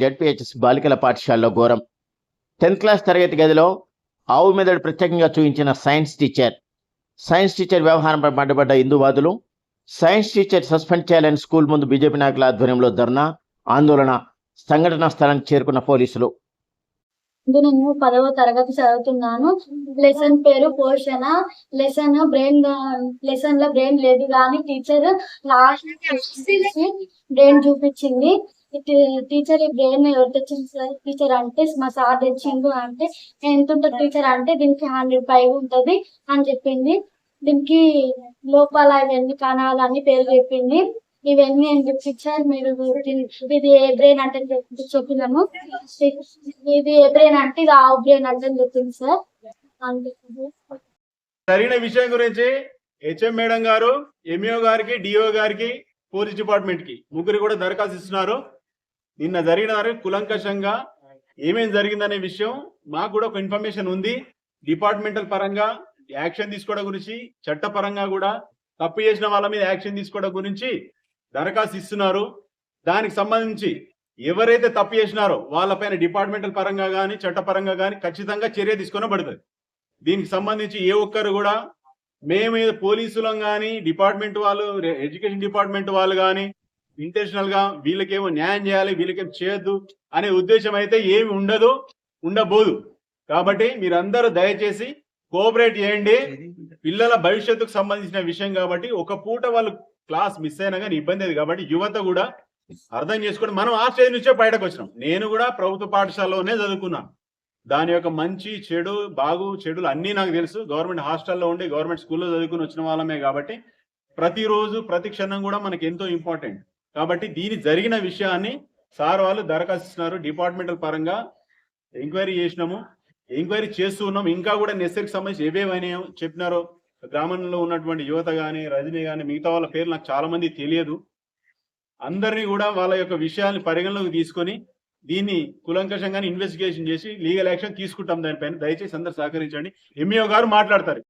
ZPHS బాలికల పాఠశాలలో ఘోరం. టెన్త్ క్లాస్ తరగతి గదిలో ఆవు మెదడు ప్రత్యేకంగా చూపించిన సైన్స్ టీచర్. సైన్స్ టీచర్ వ్యవహారంపై మండిపడ్డ హిందూవాదులు సైన్స్ టీచర్ సస్పెండ్ చేయాలని స్కూల్ ముందు బీజేపీ నాయకుల ఆధ్వర్యంలో ధర్నా ఆందోళన సంఘటనా స్థలానికి చేరుకున్న పోలీసులు. నేను పదవ తరగతి చదువుతున్నాను. లెసన్ పేరు పోషణ. లెసన్ బ్రెయిన్ లెసన్లో బ్రెయిన్ లేదు కానీ టీచర్ లాస్ట్ బ్రెయిన్ చూపించింది. టీచర్ ఈ బ్రెయిన్ ఎవరు తెచ్చింది సార్? టీచర్ అంటే మా సార్ తెచ్చిండు అంటే ఎంత ఉంటుంది టీచర్ అంటే దీనికి హండ్రెడ్ ఫైవ్ ఉంటుంది అని చెప్పింది. దీనికి లోపాల ఇవన్నీ కణాలు పేరు చెప్పింది. ఇవన్నీ అని చెప్పి సార్ మీరు ఇది ఏ బ్రెయిన్ అంటే చెప్పినాము. ఇది ఏ బ్రెయిన్ అంటే ఇది ఆవు బ్రెయిన్ అంటే చెప్పింది సార్. సరైన విషయం గురించి హెచ్ఎం మేడం గారు ఎంఈఓ గారికి డిఓ గారికి పోలీస్ డిపార్ట్మెంట్కి ముగ్గురు కూడా దరఖాస్తు ఇస్తున్నారు. నిన్న జరిగిన కులంకషంగా. ఏమేం జరిగిందనే విషయం మాకు కూడా ఒక ఇన్ఫర్మేషన్ ఉంది. డిపార్ట్మెంటల్ పరంగా యాక్షన్ తీసుకోవడం గురించి చట్టపరంగా కూడా తప్పు చేసిన వాళ్ళ మీద యాక్షన్ తీసుకోవడం గురించి దరఖాస్తు ఇస్తున్నారు. దానికి సంబంధించి ఎవరైతే తప్పు చేసినారో వాళ్ళపైన డిపార్ట్మెంటల్ పరంగా కానీ చట్టపరంగా కానీ ఖచ్చితంగా చర్య తీసుకొనబడుతుంది. దీనికి సంబంధించి ఏ ఒక్కరు కూడా మేము పోలీసులం కానీ డిపార్ట్మెంట్ వాళ్ళు ఎడ్యుకేషన్ డిపార్ట్మెంట్ వాళ్ళు కానీ ఇంటెన్షనల్గా వీళ్ళకేమో న్యాయం చేయాలి వీళ్ళకేం చేయొద్దు అనే ఉద్దేశం అయితే ఏమి ఉండదు ఉండబోదు. కాబట్టి మీరందరూ దయచేసి కోఆపరేట్ చేయండి. పిల్లల భవిష్యత్తుకు సంబంధించిన విషయం కాబట్టి ఒక పూట వాళ్ళు క్లాస్ మిస్ అయినా కానీ ఇబ్బంది అది కాబట్టి యువత కూడా అర్థం చేసుకోండి మనం ఆ స్టేజ్ నుంచే బయటకు వచ్చినాం. నేను కూడా ప్రభుత్వ పాఠశాలలోనే చదువుకున్నాను దాని యొక్క మంచి చెడు బాగు చెడులు అన్నీ నాకు తెలుసు. గవర్నమెంట్ హాస్టల్లో ఉండి గవర్నమెంట్ స్కూల్లో చదువుకుని వచ్చిన వాళ్ళమే కాబట్టి ప్రతిరోజు ప్రతి క్షణం కూడా మనకి ఎంతో ఇంపార్టెంట్. కాబట్టి దీని జరిగిన విషయాన్ని సార్ వాళ్ళు దరఖాస్తు ఇస్తున్నారు డిపార్ట్మెంటల్ పరంగా ఎంక్వైరీ చేసినాము. ఎంక్వైరీ చేస్తూ ఉన్నాం. ఇంకా కూడా నెసరికి సంబంధించి ఏవేవైనా చెప్పినారో గ్రామంలో ఉన్నటువంటి యువత కానీ రజనీ కానీ మిగతా వాళ్ళ పేర్లు నాకు చాలా మంది తెలియదు. అందరినీ కూడా వాళ్ళ యొక్క విషయాన్ని పరిగణలోకి తీసుకొని దీన్ని కులంకషంగా ఇన్వెస్టిగేషన్ చేసి లీగల్ యాక్షన్ తీసుకుంటాం దానిపైన. దయచేసి అందరు సహకరించండి. ఎంఈఓ గారు మాట్లాడతారు.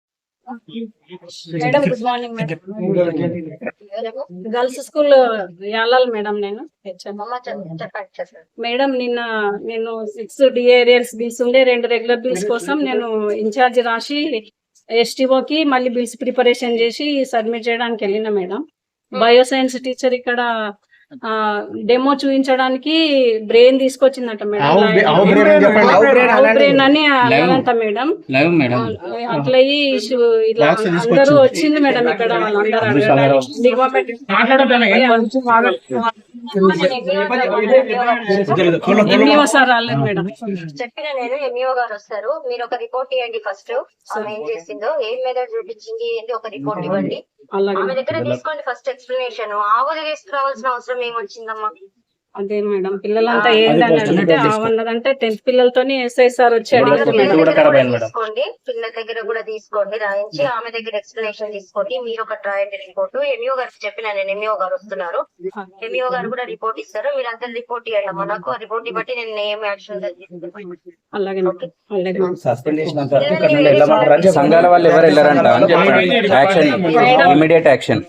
గర్ల్స్ స్కూల్ యాలాల్ మేడం నేను మేడం నిన్న నేను సిక్స్ డిఏరియల్స్ బిల్స్ ఉండే రెండు రెగ్యులర్ బిల్స్ కోసం నేను ఇన్ఛార్జ్ రాసి ఎస్టీఓకి మళ్ళీ బిల్స్ ప్రిపరేషన్ చేసి సబ్మిట్ చేయడానికి వెళ్ళిన మేడం. బయోసైన్స్ టీచర్ ఇక్కడ డెమో చూపించడానికి బ్రెయిన్ తీసుకొచ్చిందట మేడం. బ్రెయిన్ అని. అన్నదంట మేడం. Live madam. అట్లా ఇలా. అందరూ వచ్చింది మేడం ఇక్కడ ఎంఈఓ సార్ రాలేదు మేడం. చెప్పిన నేను ఎంఈఓ గారు వస్తారు. మీరు ఒక రిపోర్ట్ ఇవ్వండి ఫస్ట్ ఏం చేసిందో ఏం మెథడ్ చూపించింది ఏంటి ఒక రిపోర్ట్ ఇవ్వండి. ఆమె దగ్గర తీసుకోండి ఫస్ట్ ఎక్స్ప్లెనేషన్. ఆవులు తీసుకురావాల్సిన అవసరం ఏమొచ్చిందమ్మా? అదే మేడం. పిల్లలంతా ఆవన్నదంటే టెన్త్ పిల్లలతోని ఎస్ఐ సార్ వచ్చి అడిగారు. తీసుకోండి. పిల్లల దగ్గర కూడా తీసుకోండి రాయించి ఆమె దగ్గర ఎక్స్ప్లెనేషన్ తీసుకోండి. మీరు ఒక రాయండి రిపోర్ట్ ఎంఈఓ గారికి చెప్పిన నేను ఎంఈఓ గారు వస్తున్నారు. ఎంఈఓ గారు కూడా రిపోర్ట్ ఇస్తారు. మీరు అంతా రిపోర్ట్ ఇవ్వండి నాకు ఆ రిపోర్ట్ బట్టి నేను ఏం యాక్షన్ అలాగే సస్పెండ్ సంఘాల వాళ్ళు ఎవరు వెళ్ళారంట? Immediate action